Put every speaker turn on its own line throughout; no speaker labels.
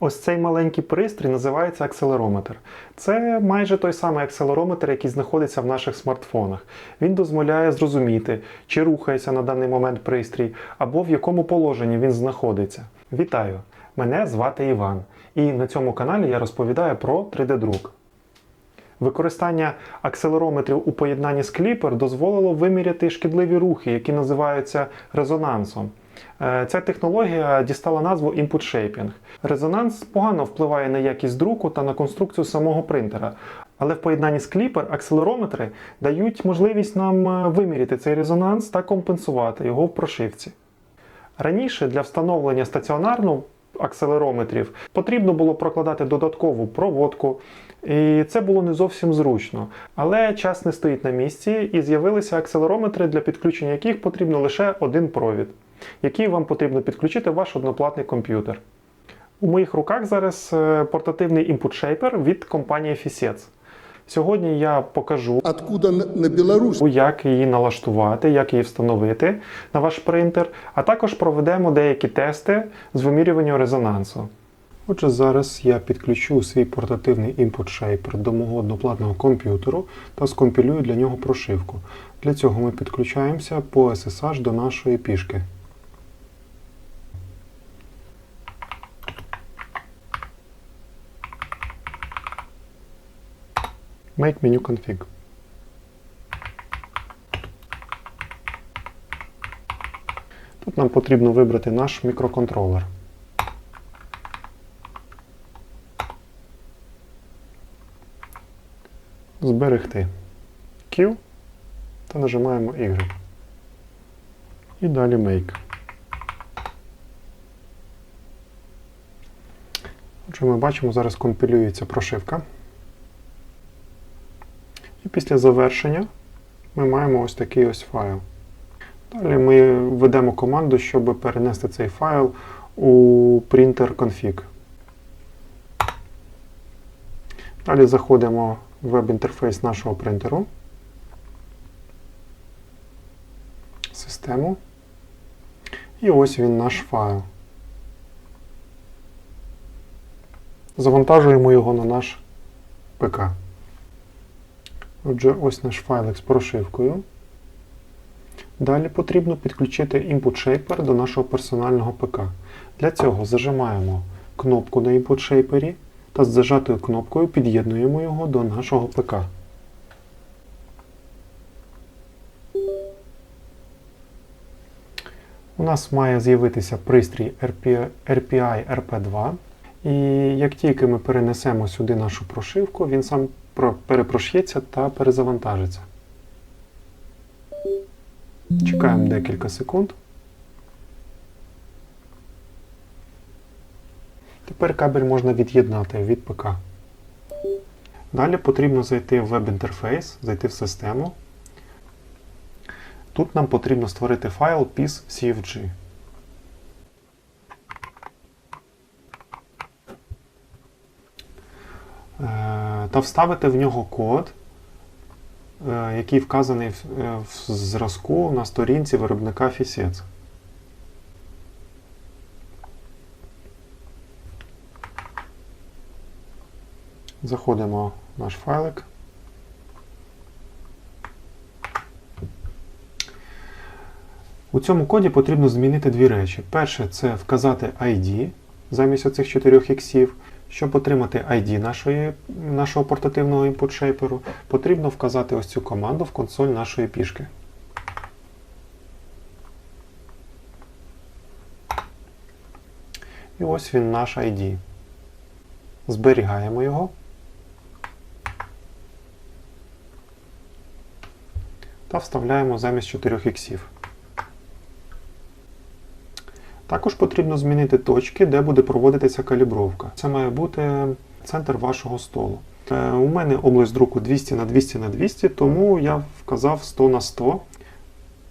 Ось цей маленький пристрій називається акселерометр. Це майже той самий акселерометр, який знаходиться в наших смартфонах. Він дозволяє зрозуміти, чи рухається на даний момент пристрій, або в якому положенні він знаходиться. Вітаю! Мене звати Іван, і на цьому каналі я розповідаю про 3D-друк. Використання акселерометрів у поєднанні з кліпер дозволило виміряти шкідливі рухи, які називаються резонансом. Е, Ця технологія дістала назву Input Shaping. Резонанс погано впливає на якість друку та на конструкцію самого принтера. Але в поєднанні з кліпер акселерометри дають можливість нам е, виміряти цей резонанс та компенсувати його в прошивці. Раніше для встановлення стаціонарно акселерометрів потрібно було прокладати додаткову проводку, і це було не зовсім зручно. Але час не стоїть на місці, і з'явилися акселерометри, для підключення яких потрібно лише один провід, який вам потрібно підключити в ваш одноплатний комп'ютер. У моїх руках зараз е, портативний Input Shaper від компанії Fisets. Сьогодні я покажу,
Откуда на Беларусь?
як її налаштувати, як її встановити на ваш принтер, а також проведемо деякі тести з вимірювання резонансу. Отже, зараз я підключу свій портативний Input Shaper до мого одноплатного комп'ютеру та скомпілюю для нього прошивку. Для цього ми підключаємося по SSH до нашої пішки. Make menu config. Тут нам потрібно вибрати наш мікроконтролер. Зберегти Q та нажимаємо Y. І далі Make. Отже, ми бачимо, зараз компілюється прошивка. І після завершення ми маємо ось такий ось файл. Далі ми введемо команду, щоб перенести цей файл у printer config. Далі заходимо в веб-інтерфейс нашого принтеру, систему. І ось він наш файл. Завантажуємо його на наш ПК. Отже, ось наш файлик з прошивкою. Далі потрібно підключити Input Shaper до нашого персонального ПК. Для цього зажимаємо кнопку на Input Shaper та з зажатою кнопкою під'єднуємо його до нашого ПК. У нас має з'явитися пристрій RPI RP2. І як тільки ми перенесемо сюди нашу прошивку, він сам перепрошється та перезавантажиться. Чекаємо декілька секунд. Тепер кабель можна від'єднати від ПК. Далі потрібно зайти в веб-інтерфейс, зайти в систему. Тут нам потрібно створити файл PIS.cfg. Е, Та вставити в нього код, е, який вказаний в е, зразку на сторінці виробника Fisets. Заходимо в наш файлик. У цьому коді потрібно змінити дві речі. Перше це вказати ID замість оцих 4 іксів. Щоб отримати ID нашої, нашого портативного input shaper, потрібно вказати ось цю команду в консоль нашої пішки. І ось він наш ID. Зберігаємо його. Та вставляємо замість 4 іксів. Також потрібно змінити точки, де буде проводитися калібровка. Це має бути центр вашого столу. Е, У мене область друку 200 на 200 на 200, тому я вказав 100 на 100.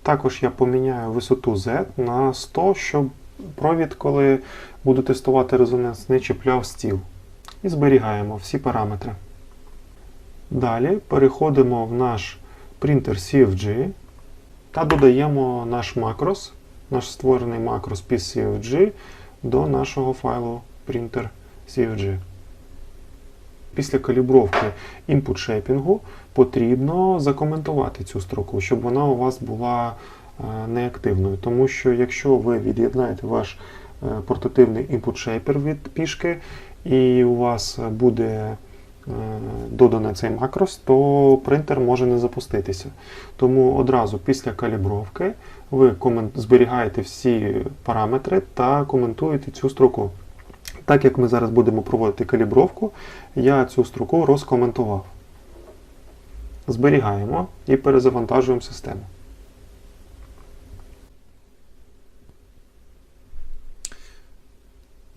Також я поміняю висоту Z на 100, щоб провід, коли буду тестувати резонанс, не чіпляв стіл. І зберігаємо всі параметри. Далі переходимо в наш принтер CFG та додаємо наш макрос, наш створений макрос PCFG до нашого файлу printer CFG. Після калібровки input шейпінгу потрібно закоментувати цю строку, щоб вона у вас була е, неактивною. Тому що якщо ви від'єднаєте ваш е, портативний input shaper від пішки, і у вас буде е, додане цей макрос, то принтер може не запуститися. Тому одразу після калібровки ви зберігаєте всі параметри та коментуєте цю строку. Так як ми зараз будемо проводити калібровку, я цю строку розкоментував. Зберігаємо і перезавантажуємо систему.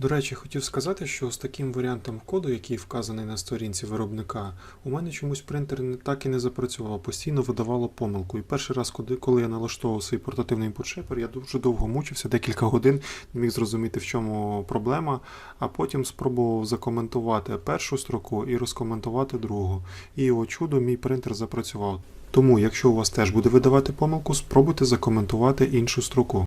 До речі, хотів сказати, що з таким варіантом коду, який вказаний на сторінці виробника, у мене чомусь принтер не так і не запрацював, постійно видавало помилку. І перший раз, коли- я налаштовував свій портативний імпортшепер, я дуже довго мучився, декілька годин, не міг зрозуміти, в чому проблема, а потім спробував закоментувати першу строку і розкоментувати другу. І о чудо, мій принтер запрацював. Тому, якщо у вас теж буде видавати помилку, спробуйте закоментувати іншу строку.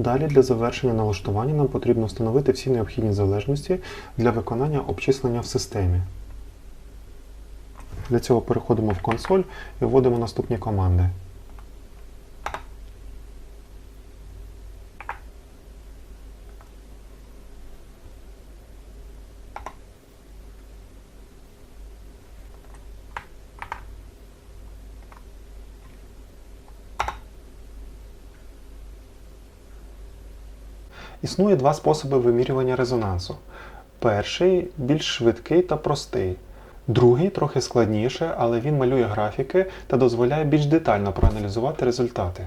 Далі для завершення налаштування нам потрібно встановити всі необхідні залежності для виконання обчислення в системі. Для цього переходимо в консоль і вводимо наступні команди. Існує два способи вимірювання резонансу. Перший більш швидкий та простий. Другий трохи складніше, але він малює графіки та дозволяє більш детально проаналізувати результати.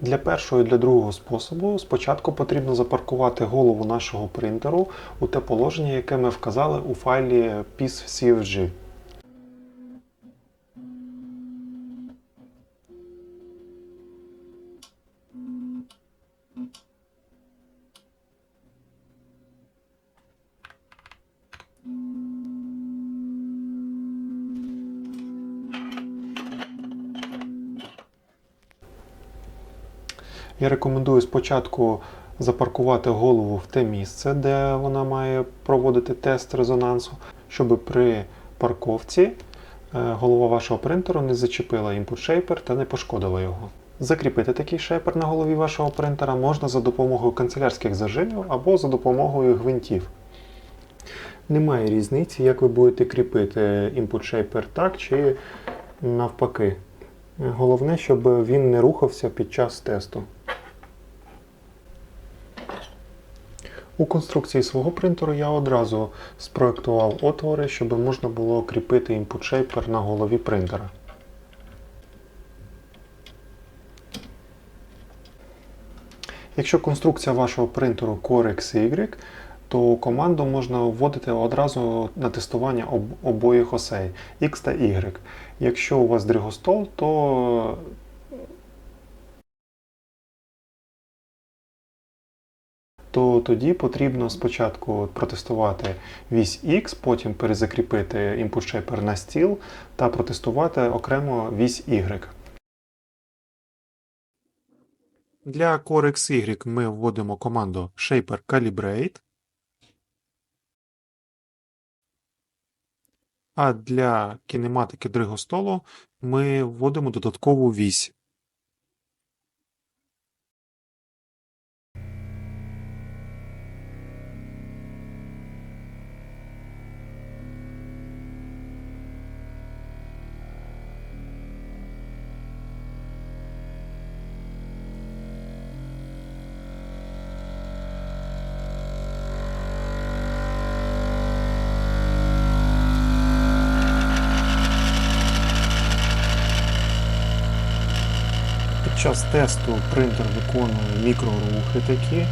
Для першого і для другого способу спочатку потрібно запаркувати голову нашого принтеру у те положення, яке ми вказали у файлі PIS.cfg. Я рекомендую спочатку запаркувати голову в те місце, де вона має проводити тест резонансу, щоб при парковці е, голова вашого принтеру не зачепила input шейпер та не пошкодила його. Закріпити такий шейпер на голові вашого принтера можна за допомогою канцелярських зажимів або за допомогою гвинтів. Немає різниці, як ви будете кріпити input шейпер так чи навпаки. Головне, щоб він не рухався під час тесту. У конструкції свого принтеру я одразу спроектував отвори, щоб можна було кріпити shaper на голові принтера. Якщо конструкція вашого принтеру Core XY, то команду можна вводити одразу на тестування об- обоїх осей X та Y. Якщо у вас дрігостол, то то тоді потрібно спочатку протестувати вісь X, потім перезакріпити input shaper на стіл та протестувати окремо вісь Y.
Для Core XY ми вводимо команду shaper calibrate. А для кінематики дригостолу ми вводимо додаткову вісь.
Під час тесту принтер виконує мікрорухи такі,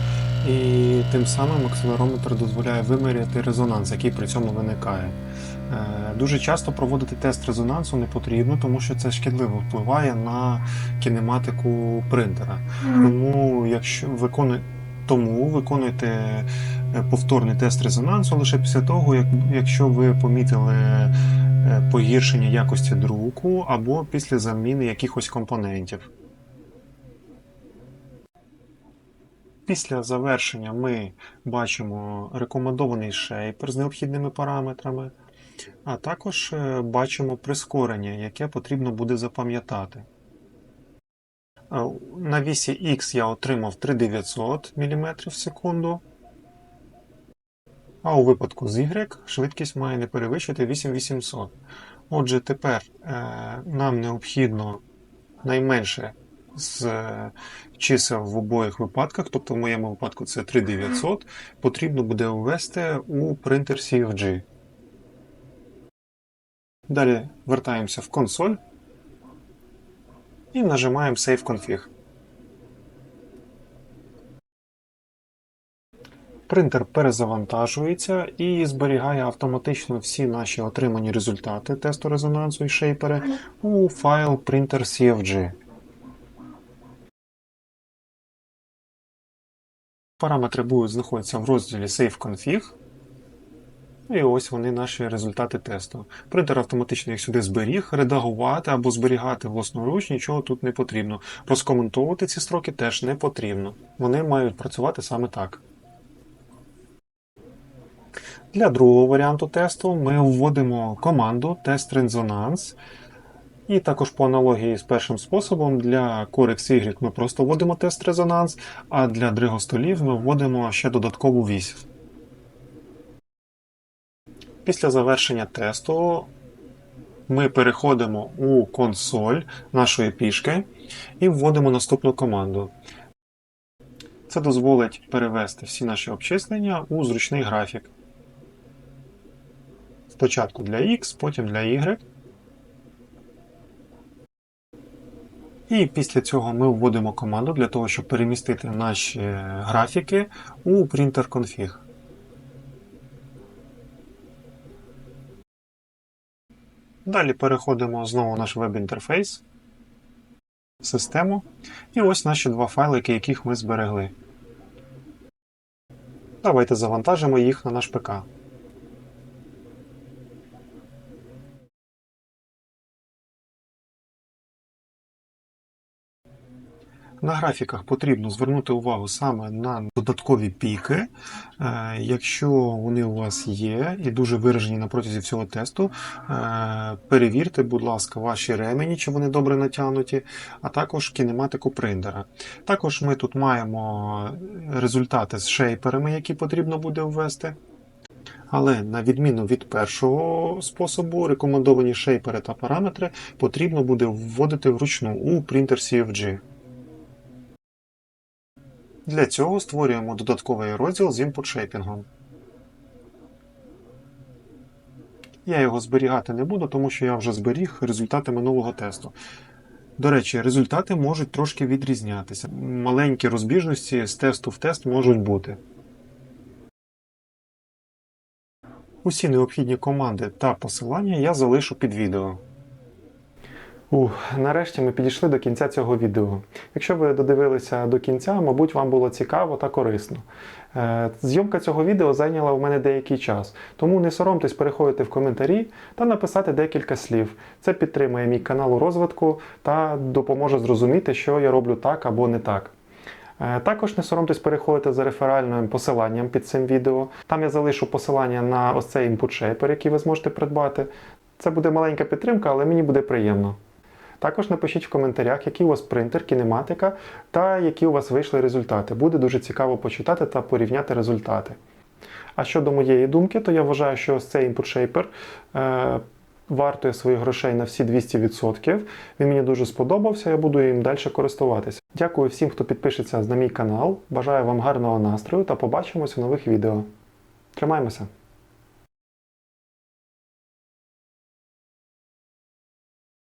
і тим самим акселерометр дозволяє виміряти резонанс, який при цьому виникає. Е, Дуже часто проводити тест резонансу не потрібно, тому що це шкідливо впливає на кінематику принтера. Тому, якщо виконує, тому виконуйте е, повторний тест резонансу лише після того, як, якщо ви помітили е, погіршення якості друку або після заміни якихось компонентів. Після завершення ми бачимо рекомендований шейпер з необхідними параметрами, а також е, бачимо прискорення, яке потрібно буде запам'ятати. Е, На вісі X я отримав 3900 мм в секунду, а у випадку з Y швидкість має не перевищити 8800. Отже, тепер е, нам необхідно найменше з е, чисел в обох випадках, тобто в моєму випадку це 3900, потрібно буде ввести у принтер CFG. Далі вертаємося в консоль і нажимаємо Save Config. Принтер перезавантажується і зберігає автоматично всі наші отримані результати тесту резонансу і шейпери у файл printer Параметри будуть знаходитися в розділі Save Config. І ось вони наші результати тесту. Принтер автоматично їх сюди зберіг, редагувати або зберігати власноруч нічого тут не потрібно. Розкоментовувати ці строки теж не потрібно. Вони мають працювати саме так. Для другого варіанту тесту ми вводимо команду test resonance. І також по аналогії з першим способом для Corex Y ми просто вводимо тест резонанс, а для дригостолів ми вводимо ще додаткову вісь. Після завершення тесту ми переходимо у консоль нашої пішки і вводимо наступну команду. Це дозволить перевести всі наші обчислення у зручний графік. Спочатку для X, потім для Y. І після цього ми вводимо команду для того, щоб перемістити наші графіки у printer config. Далі переходимо знову в наш веб-інтерфейс, систему. І ось наші два файлики, яких ми зберегли. Давайте завантажимо їх на наш ПК. На графіках потрібно звернути увагу саме на додаткові піки. Е, Якщо вони у вас є і дуже виражені на протязі всього тесту, е, перевірте, будь ласка, ваші ремені, чи вони добре натягнуті, а також кінематику принтера. Також ми тут маємо результати з шейперами, які потрібно буде ввести. Але на відміну від першого способу, рекомендовані шейпери та параметри потрібно буде вводити вручну у Printer CFG. Для цього створюємо додатковий розділ з інпут-шейпінгом. Я його зберігати не буду, тому що я вже зберіг результати минулого тесту. До речі, результати можуть трошки відрізнятися. Маленькі розбіжності з тесту в тест можуть бути. Усі необхідні команди та посилання я залишу під відео. Ух, нарешті ми підійшли до кінця цього відео. Якщо ви додивилися до кінця, мабуть, вам було цікаво та корисно. Е, Зйомка цього відео зайняла у мене деякий час, тому не соромтесь переходити в коментарі та написати декілька слів. Це підтримує мій канал у розвитку та допоможе зрозуміти, що я роблю так або не так. Е, Також не соромтесь переходити за реферальним посиланням під цим відео. Там я залишу посилання на ось цей shaper, який ви зможете придбати. Це буде маленька підтримка, але мені буде приємно. Також напишіть в коментарях, який у вас принтер, кінематика та які у вас вийшли результати. Буде дуже цікаво почитати та порівняти результати. А щодо моєї думки, то я вважаю, що ось цей input shaper е, вартує своїх грошей на всі 200%. Він мені дуже сподобався, я буду їм далі користуватися. Дякую всім, хто підпишеться на мій канал. Бажаю вам гарного настрою та побачимося в нових відео. Тримаймося!